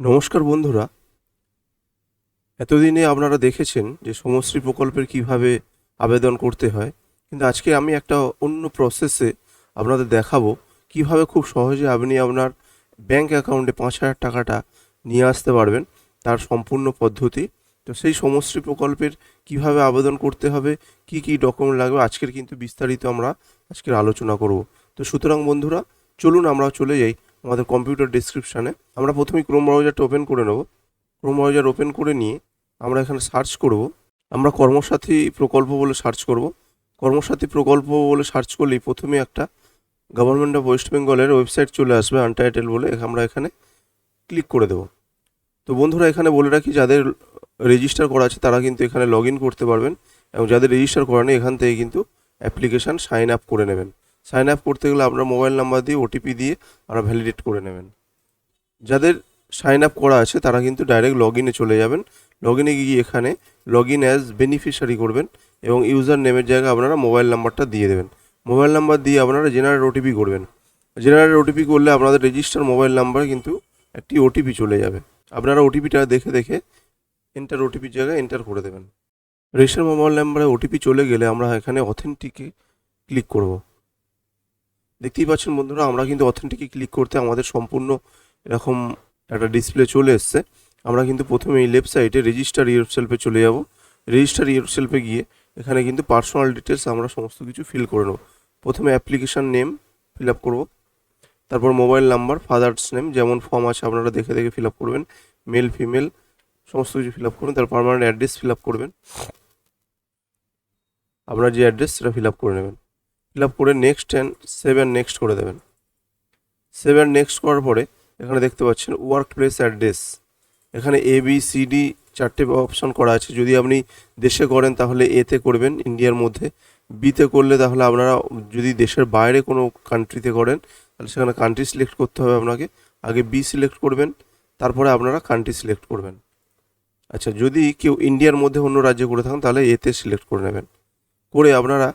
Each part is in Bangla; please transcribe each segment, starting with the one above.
নমস্কার বন্ধুরা। এতদিনে আপনারা দেখেছেন যে সমশ্রী প্রকল্পের কীভাবে আবেদন করতে হয়, কিন্তু আজকে আমি একটা অন্য প্রসেসে আপনাদের দেখাবো কীভাবে খুব সহজে আপনি আপনার ব্যাংক অ্যাকাউন্টে পাঁচ হাজার টাকাটা নিয়ে আসতে পারবেন, তার সম্পূর্ণ পদ্ধতি। তো সেই সমশ্রী প্রকল্পের কীভাবে আবেদন করতে হবে, কি কি ডকুমেন্ট লাগবে, আজকের কিন্তু বিস্তারিত আমরা আজকের আলোচনা করব। তো সুতরাং বন্ধুরা, চলুন আমরা চলে যাই আমাদের কম্পিউটার ডিসক্রিপশানে আমরা প্রথমেই ক্রোম ব্রাউজারটা ওপেন করে নেব। ক্রোম ব্রাউজার ওপেন করে নিয়ে আমরা এখানে সার্চ করব। আমরা কর্মসাথী প্রকল্প বলে সার্চ করব। কর্মসাথী প্রকল্প বলে সার্চ করলেই প্রথমে একটা গভর্নমেন্ট অফ ওয়েস্ট বেঙ্গলের ওয়েবসাইট চলে আসবে আনটাইটেল বলে। আমরা এখানে ক্লিক করে দেব। তো বন্ধুরা, এখানে বলে রাখি, যাদের রেজিস্টার করা আছে, তারা কিন্তু এখানে লগ করতে পারবেন। এবং যাদের রেজিস্টার করা নেই, এখান থেকে কিন্তু অ্যাপ্লিকেশান সাইন আপ করে নেবেন। সাইন আপ করতে গেলে আপনার মোবাইল নাম্বার দিয়ে ওটিপি দিয়ে আপনারা ভ্যালিডেট করে নেবেন। যাদের সাইন আপ করা আছে, তারা কিন্তু ডাইরেক্ট লগ ইনে চলে যাবেন। লগ ইনে গিয়ে এখানে লগ ইন অ্যাজ বেনিফিশিয়ারি করবেন এবং ইউজার নেমের জায়গায় আপনারা মোবাইল নাম্বারটা দিয়ে দেবেন। মোবাইল নাম্বার দিয়ে আপনারা জেনারেট ওটিপি করবেন। জেনারেট ওটিপি করলে আপনাদের রেজিস্টার মোবাইল নাম্বারে কিন্তু একটি ওটিপি চলে যাবে। আপনারা ওটিপিটা দেখে দেখে এন্টার ওটিপির জায়গায় এন্টার করে দেবেন। রেজিস্টার মোবাইল নাম্বারে ওটিপি চলে গেলে আমরা এখানে অথেন্টিকে ক্লিক করব। দেখতেই পাচ্ছেন বন্ধুরা, আমরা কিন্তু অথেন্টিকে ক্লিক করতে আমাদের সম্পূর্ণ এরকম একটা ডিসপ্লে চলে এসছে। আমরা কিন্তু প্রথমে এই লেফট সাইডে রেজিস্টার ইউর সেলফে চলে যাব। রেজিস্টার ইউর সেলফে গিয়ে এখানে কিন্তু পার্সোনাল ডিটেলস আমরা সমস্ত কিছু ফিল করে নেব। প্রথমে অ্যাপ্লিকেশান নেম ফিল আপ করব। তারপর মোবাইল নাম্বার ফাদার্স নেম যেমন ফর্ম আছে আপনারা দেখে দেখে ফিল আপ করবেন। মেল ফিমেল সমস্ত কিছু ফিল আপ করবেন তারপর পারমানেন্ট অ্যাড্রেস ফিল আপ করবেন। আপনার যে অ্যাড্রেস সেটা ফিল আপ করে নেবেন। ফিল আপ করে next and save and next করে দেবেন। সেভেন নেক্সট করার পরে এখানে দেখতে পাচ্ছেন ওয়ার্ক প্লেস অ্যাড্রেস এখানে এ বি সি ডি চারটে অপশন করা আছে। যদি আপনি দেশে করেন তাহলে এতে করবেন ইন্ডিয়ার মধ্যে। বিতে করলে তাহলে আপনারা যদি দেশের বাইরে কোনো কান্ট্রিতে করেন, তাহলে সেখানে কান্ট্রি সিলেক্ট করতে হবে আপনাকে। আগে বি সিলেক্ট করবেন, তারপরে আপনারা কান্ট্রি সিলেক্ট করবেন। আচ্ছা যদি কেউ ইন্ডিয়ার মধ্যে অন্য রাজ্যে করে থাকেন, তাহলে এতে সিলেক্ট করে নেবেন। করে আপনারা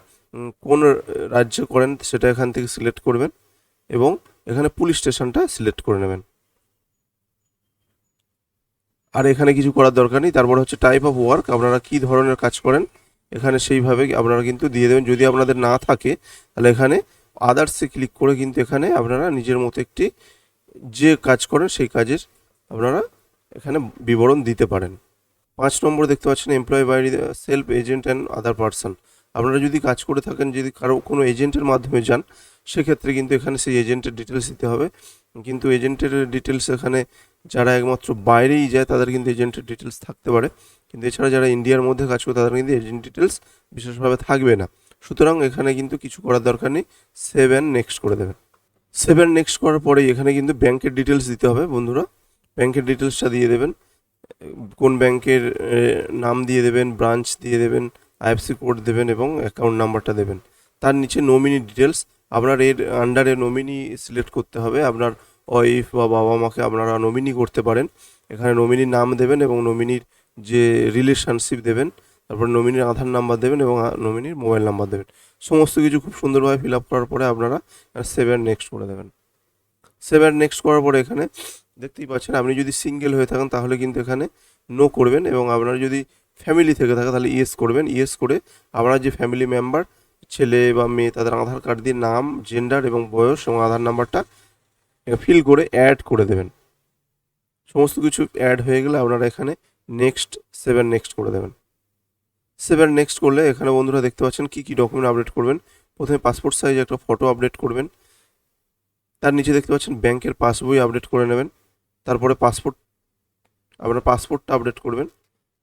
কোন রাজ্যে করেন সেটা এখান থেকে সিলেক্ট করবেন এবং এখানে পুলিশ স্টেশনটা সিলেক্ট করে নেবেন। আর এখানে কিছু করার দরকার নেই, তারপরে হচ্ছে টাইপ অফ ওয়ার্ক আপনারা কী ধরনের কাজ করেন, এখানে সেইভাবে আপনারা কিন্তু দিয়ে দেবেন। যদি আপনাদের না থাকে, তাহলে এখানে আদার্সে ক্লিক করে কিন্তু এখানে আপনারা নিজের মতো একটি যে কাজ করেন, সেই কাজের আপনারা এখানে বিবরণ দিতে পারেন। পাঁচ নম্বর দেখতে পাচ্ছেন employ by self agent and other person আপনারা যদি কাজ করে থাকেন, যদি কারও কোনো এজেন্টের মাধ্যমে যান, সেক্ষেত্রে কিন্তু এখানে সেই এজেন্টের ডিটেলস দিতে হবে। কিন্তু এজেন্টের ডিটেলস এখানে যারা একমাত্র বাইরেই যায়, তাদের কিন্তু এজেন্টের ডিটেলস থাকতে পারে। কিন্তু এছাড়া যারা ইন্ডিয়ার মধ্যে কাজ করে, তাদের কিন্তু এজেন্ট ডিটেলস বিশেষভাবে থাকবে না। সুতরাং এখানে কিন্তু কিছু করার দরকার নেই। সেভেন নেক্সট করে দেবেন। সেভেন নেক্সট করার পরে এখানে কিন্তু ব্যাংকের ডিটেলস দিতে হবে বন্ধুরা। ব্যাংকের ডিটেলসটা দিয়ে দেবেন। কোন ব্যাংকের নাম দিয়ে দেবেন ব্রাঞ্চ দিয়ে দেবেন আইএফসি কোড দেবেন এবং অ্যাকাউন্ট নাম্বারটা দেবেন। তার নিচে নমিনি ডিটেলস আপনার এর আন্ডারে নমিনি সিলেক্ট করতে হবে। আপনার ওয়াইফ বা বাবা মাকে আপনারা নমিনি করতে পারেন। এখানে নমিনির নাম দেবেন এবং নমিনির যে রিলেশনশিপ দেবেন, তারপর নমিনির আধার নাম্বার দেবেন এবং নমিনির মোবাইল নাম্বার দেবেন। সমস্ত কিছু খুব সুন্দরভাবে ফিল আপ করার পরে আপনারা সেভেন নেক্সট করে দেবেন। সেভেন নেক্সট করার পরে এখানে দেখতেই পাচ্ছেন, আপনি যদি সিঙ্গেল হয়ে থাকেন তাহলে কিন্তু এখানে নো করবেন এবং আপনার যদি ফ্যামিলি থেকে থাকে, তাহলে ইয়েস করবেন। ইয়েস করে আপনার যে ফ্যামিলি মেম্বার ছেলে বা মেয়ে, তাদের আধার কার্ড দিয়ে নাম জেন্ডার এবং বয়স এবং আধার নাম্বারটা ফিল করে অ্যাড করে দেবেন। সমস্ত কিছু অ্যাড হয়ে গেলে আপনারা এখানে নেক্সট সেভেন নেক্সট করে দেবেন। সেভেন নেক্সট করলে এখানে বন্ধুরা দেখতে পাচ্ছেন কী কী ডকুমেন্ট আপডেট করবেন। প্রথমে পাসপোর্ট সাইজ একটা ফটো আপডেট করবেন। তার নিচে দেখতে পাচ্ছেন ব্যাংকের পাসবই আপডেট করে নেবেন। তারপরে পাসপোর্ট আপনার পাসপোর্টটা আপডেট করবেন।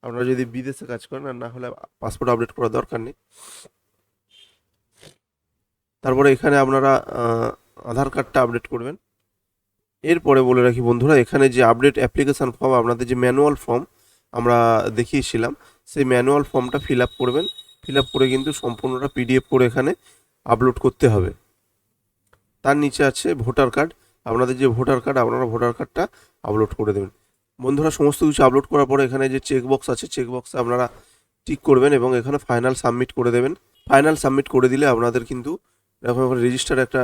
আপনারা যদি বিদেশে কাজ করেন, আর না হলে পাসপোর্ট আপডেট করার দরকার নেই। তারপরে এখানে আপনারা আধার কার্ডটা আপডেট করবেন। এরপরে বলে রাখি বন্ধুরা, এখানে যে আপডেট অ্যাপ্লিকেশান ফর্ম আপনাদের যে ম্যানুয়াল ফর্ম আমরা দেখিয়েছিলাম, সেই ম্যানুয়াল ফর্মটা ফিল আপ করবেন। ফিল আপ করে কিন্তু সম্পূর্ণটা পিডিএফ করে এখানে আপলোড করতে হবে। তার নিচে আছে ভোটার কার্ড। আপনাদের যে ভোটার কার্ড, আপনারা ভোটার কার্ডটা আপলোড করে দেবেন। বন্ধুরা, সমস্ত কিছু আপলোড করার পরে এখানে যে চেক বক্স আছে চেক বক্সে আপনারা টিক করবেন এবং এখানে ফাইনাল সাবমিট করে দেবেন। ফাইনাল সাবমিট করে দিলে আপনাদের কিন্তু এরকম রেজিস্টার একটা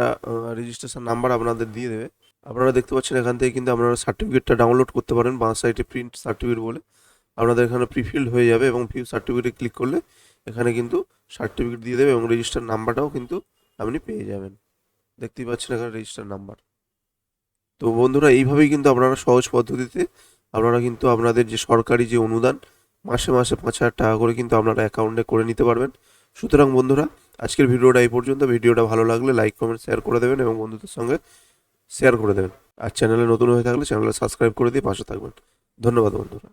রেজিস্ট্রেশন নাম্বার আপনাদের দিয়ে দেবে। আপনারা দেখতে পাচ্ছেন এখান থেকে কিন্তু আপনারা সার্টিফিকেটটা ডাউনলোড করতে পারেন, বাঁ সাইডে প্রিন্ট সার্টিফিকেট বলে। আপনাদের এখানে প্রিফিল্ড হয়ে যাবে এবং ফিউ সার্টিফিকেটে ক্লিক করলে এখানে কিন্তু সার্টিফিকেট দিয়ে দেবে এবং রেজিস্টার নাম্বারটাও কিন্তু আপনি পেয়ে যাবেন। দেখতেই পাচ্ছেন এখানে রেজিস্টার নাম্বার তো বন্ধুরা, এইভাবেই কিন্তু আপনারা সহজ পদ্ধতিতে আপনারা কিন্তু আপনাদের যে সরকারি যে অনুদান, মাসে মাসে পাঁচ হাজার টাকা করে কিন্তু আপনারা অ্যাকাউন্টে করে নিতে পারবেন। সুতরাং বন্ধুরা, আজকের ভিডিওটা এই পর্যন্ত। ভিডিওটা ভালো লাগলে লাইক কমেন্ট শেয়ার করে দেবেন এবং বন্ধুদের সঙ্গে শেয়ার করে দেবেন। আর চ্যানেলে নতুন হয়ে থাকলে চ্যানেলে সাবস্ক্রাইব করে দিয়ে পাশে থাকবেন। ধন্যবাদ বন্ধুরা।